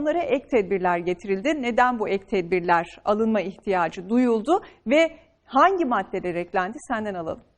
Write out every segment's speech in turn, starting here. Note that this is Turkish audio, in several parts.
onlara ek tedbirler getirildi. Neden bu ek tedbirler alınma ihtiyacı duyuldu ve hangi maddeler eklendi senden alalım.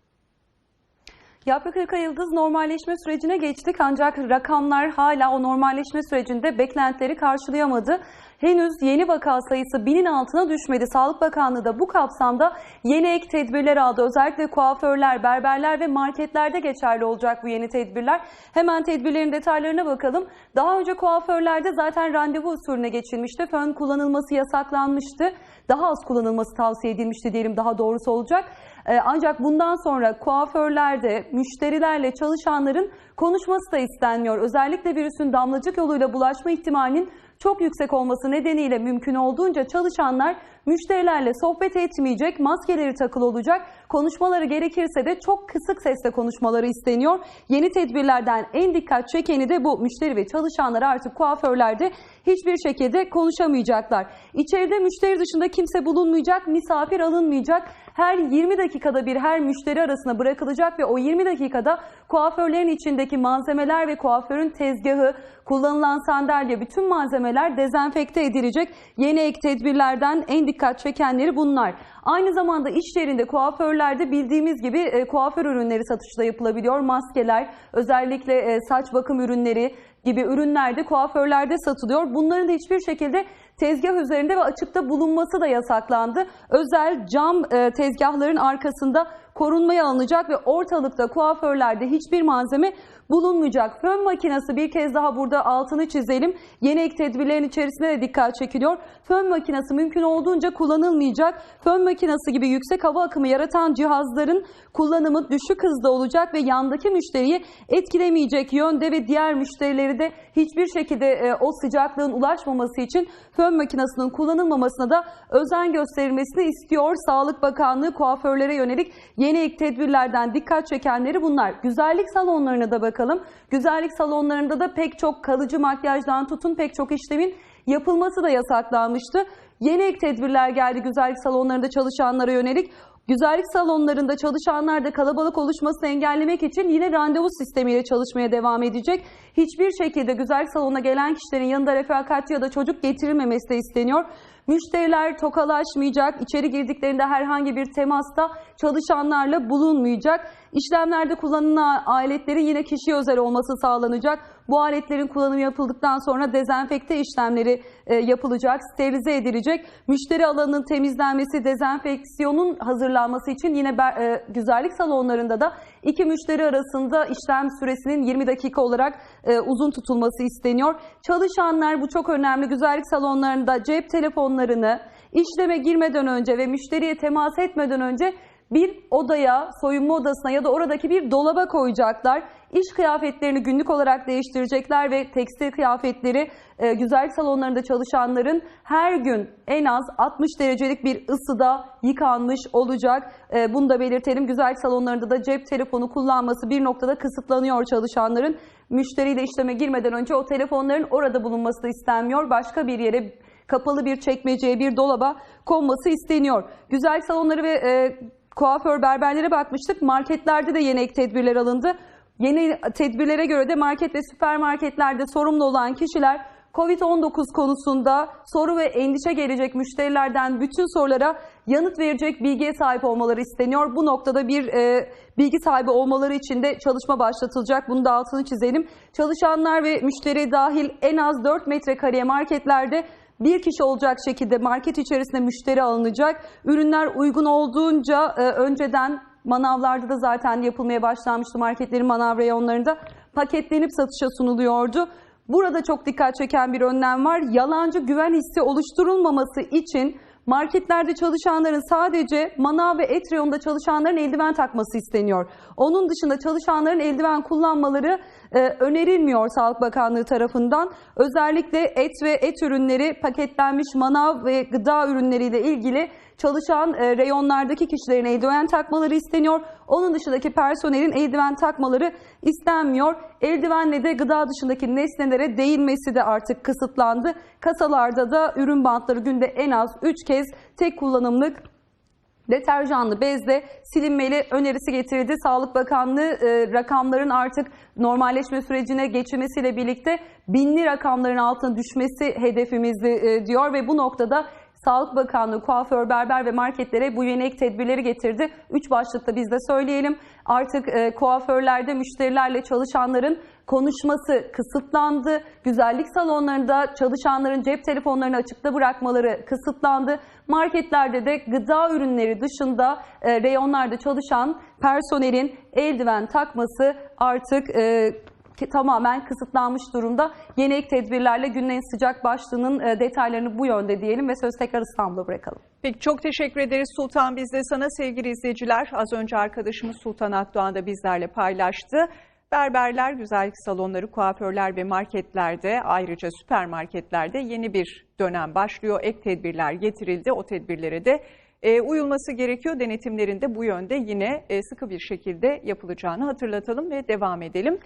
Yaprak Irka Yıldız normalleşme sürecine geçtik ancak rakamlar hala o normalleşme sürecinde beklentileri karşılayamadı. Henüz yeni vaka sayısı binin altına düşmedi. Sağlık Bakanlığı da bu kapsamda yeni ek tedbirler aldı. Özellikle kuaförler, berberler ve marketlerde geçerli olacak bu yeni tedbirler. Hemen tedbirlerin detaylarına bakalım. Daha önce kuaförlerde zaten randevu usulüne geçilmişti. Fön kullanılması yasaklanmıştı. Daha az kullanılması tavsiye edilmişti diyelim daha doğrusu olacak. Ee, Ancak bundan sonra kuaförlerde, müşterilerle çalışanların konuşması da istenmiyor. Özellikle virüsün damlacık yoluyla bulaşma ihtimalinin çok yüksek olması nedeniyle mümkün olduğunca çalışanlar müşterilerle sohbet etmeyecek, maskeleri takılı olacak, konuşmaları gerekirse de çok kısık sesle konuşmaları isteniyor. Yeni tedbirlerden en dikkat çekeni de bu müşteri ve çalışanlar artık kuaförlerde hiçbir şekilde konuşamayacaklar. İçeride müşteri dışında kimse bulunmayacak, misafir alınmayacak. Her 20 dakikada bir her müşteri arasına bırakılacak ve o 20 dakikada kuaförlerin içindeki malzemeler ve kuaförün tezgahı, kullanılan sandalye, bütün malzemeler dezenfekte edilecek. Yeni ek tedbirlerden en dikkat çekenleri bunlar. Aynı zamanda iş yerinde kuaförlerde bildiğimiz gibi e, kuaför ürünleri satışta yapılabiliyor. Maskeler, özellikle e, saç bakım ürünleri gibi ürünler de kuaförlerde satılıyor. Bunların da hiçbir şekilde tezgah üzerinde ve açıkta bulunması da yasaklandı. Özel cam e, tezgahların arkasında korunmaya alınacak ve ortalıkta kuaförlerde hiçbir malzeme bulunmayacak. Fön makinesi bir kez daha burada altını çizelim. Yeni ek tedbirlerin içerisine de dikkat çekiliyor. Fön makinesi mümkün olduğunca kullanılmayacak. Fön makinesi gibi yüksek hava akımı yaratan cihazların kullanımı düşük hızda olacak ve yandaki müşteriyi etkilemeyecek yönde ve diğer müşterileri de hiçbir şekilde e, o sıcaklığın ulaşmaması için fön makinesinin kullanılmamasına da özen gösterilmesini istiyor. Sağlık Bakanlığı kuaförlere yönelik yeni ek tedbirlerden dikkat çekenleri bunlar. Güzellik salonlarına da bakalım. Güzellik salonlarında da pek çok kalıcı makyajdan tutun pek çok işlemin yapılması da yasaklanmıştı. Yeni ek tedbirler geldi güzellik salonlarında çalışanlara yönelik. Güzellik salonlarında çalışanlar da kalabalık oluşmasını engellemek için yine randevu sistemiyle çalışmaya devam edecek. Hiçbir şekilde güzellik salonuna gelen kişilerin yanında refakatçi ya da çocuk getirilmemesi de isteniyor. Müşteriler tokalaşmayacak, içeri girdiklerinde herhangi bir temasta çalışanlarla bulunmayacak. İşlemlerde kullanılan aletlerin yine kişiye özel olması sağlanacak. Bu aletlerin kullanımı yapıldıktan sonra dezenfekte işlemleri e, yapılacak, sterilize edilecek. Müşteri alanının temizlenmesi, dezenfeksiyonun hazırlanması için yine e, güzellik salonlarında da iki müşteri arasında işlem süresinin 20 dakika olarak e, uzun tutulması isteniyor. Çalışanlar bu çok önemli güzellik salonlarında cep telefonlarını işleme girmeden önce ve müşteriye temas etmeden önce bir odaya, soyunma odasına ya da oradaki bir dolaba koyacaklar. İş kıyafetlerini günlük olarak değiştirecekler ve tekstil kıyafetleri e, güzellik salonlarında çalışanların her gün en az 60 derecelik bir ısıda yıkanmış olacak. E, bunu da belirtelim. Güzellik salonlarında da cep telefonu kullanması bir noktada kısıtlanıyor çalışanların. Müşteriyle işleme girmeden önce o telefonların orada bulunması da istenmiyor. Başka bir yere kapalı bir çekmeceye, bir dolaba konması isteniyor. Güzellik salonları ve e, kuaför berberlere bakmıştık. Marketlerde de yeni ek tedbirler alındı. Yeni tedbirlere göre de market ve süpermarketlerde sorumlu olan kişiler Covid-19 konusunda soru ve endişe gelecek müşterilerden bütün sorulara yanıt verecek bilgiye sahip olmaları isteniyor. Bu noktada bir e, bilgi sahibi olmaları için de çalışma başlatılacak. Bunu da altını çizelim. Çalışanlar ve müşteri dahil en az 4 metrekareye marketlerde bir kişi olacak şekilde market içerisinde müşteri alınacak. Ürünler uygun olduğunca e, önceden manavlarda da zaten yapılmaya başlanmıştı marketlerin manav reyonlarında paketlenip satışa sunuluyordu. Burada çok dikkat çeken bir önlem var. Yalancı güven hissi oluşturulmaması için marketlerde çalışanların sadece manav ve et reyonunda çalışanların eldiven takması isteniyor. Onun dışında çalışanların eldiven kullanmaları e, önerilmiyor Sağlık Bakanlığı tarafından. Özellikle et ve et ürünleri, paketlenmiş manav ve gıda ürünleriyle ilgili çalışan e, reyonlardaki kişilerin eldiven takmaları isteniyor. Onun dışındaki personelin eldiven takmaları istenmiyor. Eldivenle de gıda dışındaki nesnelere değinmesi de artık kısıtlandı. Kasalarda da ürün bantları günde en az 3 kez tek kullanımlık deterjanlı bezle silinmeli önerisi getirildi. Sağlık Bakanlığı e, rakamların artık normalleşme sürecine geçilmesiyle birlikte binli rakamların altına düşmesi hedefimizdi e, diyor ve bu noktada Sağlık Bakanlığı kuaför, berber ve marketlere bu yeni ek tedbirleri getirdi. Üç başlıkta biz de söyleyelim. Artık e, kuaförlerde müşterilerle çalışanların konuşması kısıtlandı. Güzellik salonlarında çalışanların cep telefonlarını açıkta bırakmaları kısıtlandı. Marketlerde de gıda ürünleri dışında e, reyonlarda çalışan personelin eldiven takması artık e, tamamen kısıtlanmış durumda. Yeni ek tedbirlerle günün sıcak başlığının e, detaylarını bu yönde diyelim ve söz tekrar İstanbul'a bırakalım. Peki çok teşekkür ederiz Sultan biz de sana sevgili izleyiciler. Az önce arkadaşımız Sultan Akdoğan da bizlerle paylaştı. Berberler, güzellik salonları, kuaförler ve marketlerde ayrıca süpermarketlerde yeni bir dönem başlıyor. Ek tedbirler getirildi. O tedbirlere de e, uyulması gerekiyor. Denetimlerin de bu yönde yine e, sıkı bir şekilde yapılacağını hatırlatalım ve devam edelim.